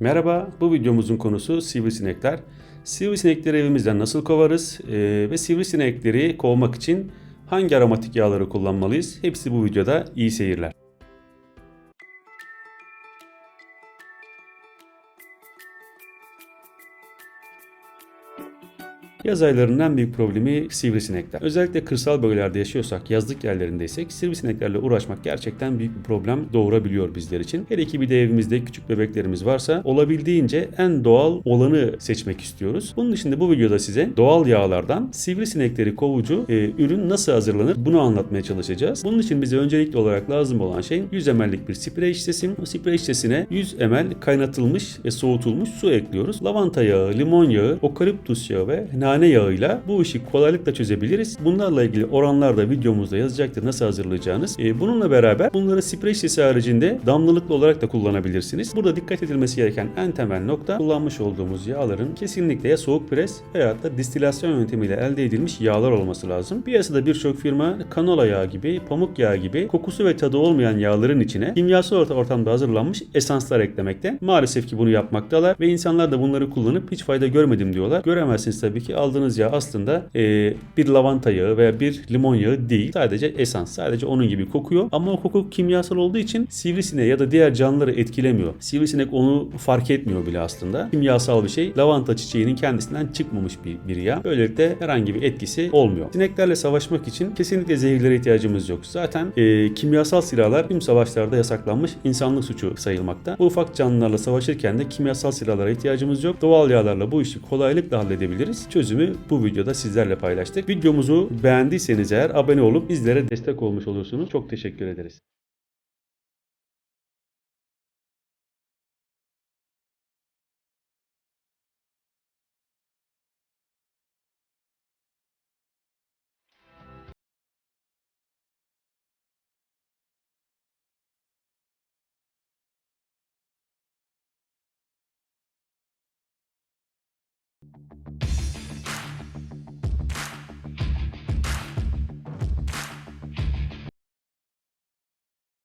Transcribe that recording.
Merhaba, bu videomuzun konusu sivrisinekler. Sivrisinekleri evimizden nasıl kovarız Ee, ve sivrisinekleri kovmak için hangi aromatik yağları kullanmalıyız? Hepsi bu videoda iyi seyirler. Yaz aylarının en büyük problemi sivrisinekler. Özellikle kırsal bölgelerde yaşıyorsak, yazlık yerlerindeysek sivrisineklerle uğraşmak gerçekten büyük bir problem doğurabiliyor bizler için. Hele ki bir de evimizde küçük bebeklerimiz varsa olabildiğince en doğal olanı seçmek istiyoruz. Bunun için de bu videoda size doğal yağlardan sivrisinekleri kovucu e, ürün nasıl hazırlanır bunu anlatmaya çalışacağız. Bunun için bize öncelikli olarak lazım olan şey 100 ml'lik bir sprey şişesi. O sprey şişesine 100 ml kaynatılmış ve soğutulmuş su ekliyoruz. Lavanta yağı, limon yağı, okaliptus yağı ve nane yağıyla bu işi kolaylıkla çözebiliriz. Bunlarla ilgili oranlar da videomuzda yazacaktır nasıl hazırlayacağınız. E, bununla beraber bunları sprey şişesi haricinde damlalıklı olarak da kullanabilirsiniz. Burada dikkat edilmesi gereken en temel nokta kullanmış olduğumuz yağların kesinlikle ya soğuk pres veya da distilasyon yöntemiyle elde edilmiş yağlar olması lazım. Piyasada birçok firma kanola yağı gibi, pamuk yağı gibi kokusu ve tadı olmayan yağların içine kimyasal orta- ortamda hazırlanmış esanslar eklemekte. Maalesef ki bunu yapmaktalar ve insanlar da bunları kullanıp hiç fayda görmedim diyorlar. Göremezsiniz tabii ki aldığınız yağ aslında e, bir lavanta yağı veya bir limon yağı değil. Sadece esans. Sadece onun gibi kokuyor. Ama o koku kimyasal olduğu için sivrisineği ya da diğer canlıları etkilemiyor. Sivrisinek onu fark etmiyor bile aslında. Kimyasal bir şey. Lavanta çiçeğinin kendisinden çıkmamış bir, bir yağ. Böylelikle herhangi bir etkisi olmuyor. Sineklerle savaşmak için kesinlikle zehirlere ihtiyacımız yok. Zaten e, kimyasal silahlar tüm savaşlarda yasaklanmış insanlık suçu sayılmakta. Bu ufak canlılarla savaşırken de kimyasal silahlara ihtiyacımız yok. Doğal yağlarla bu işi kolaylıkla halledebiliriz. Çözümü bu videoda sizlerle paylaştık. Videomuzu beğendiyseniz eğer abone olup bizlere destek olmuş olursunuz. Çok teşekkür ederiz.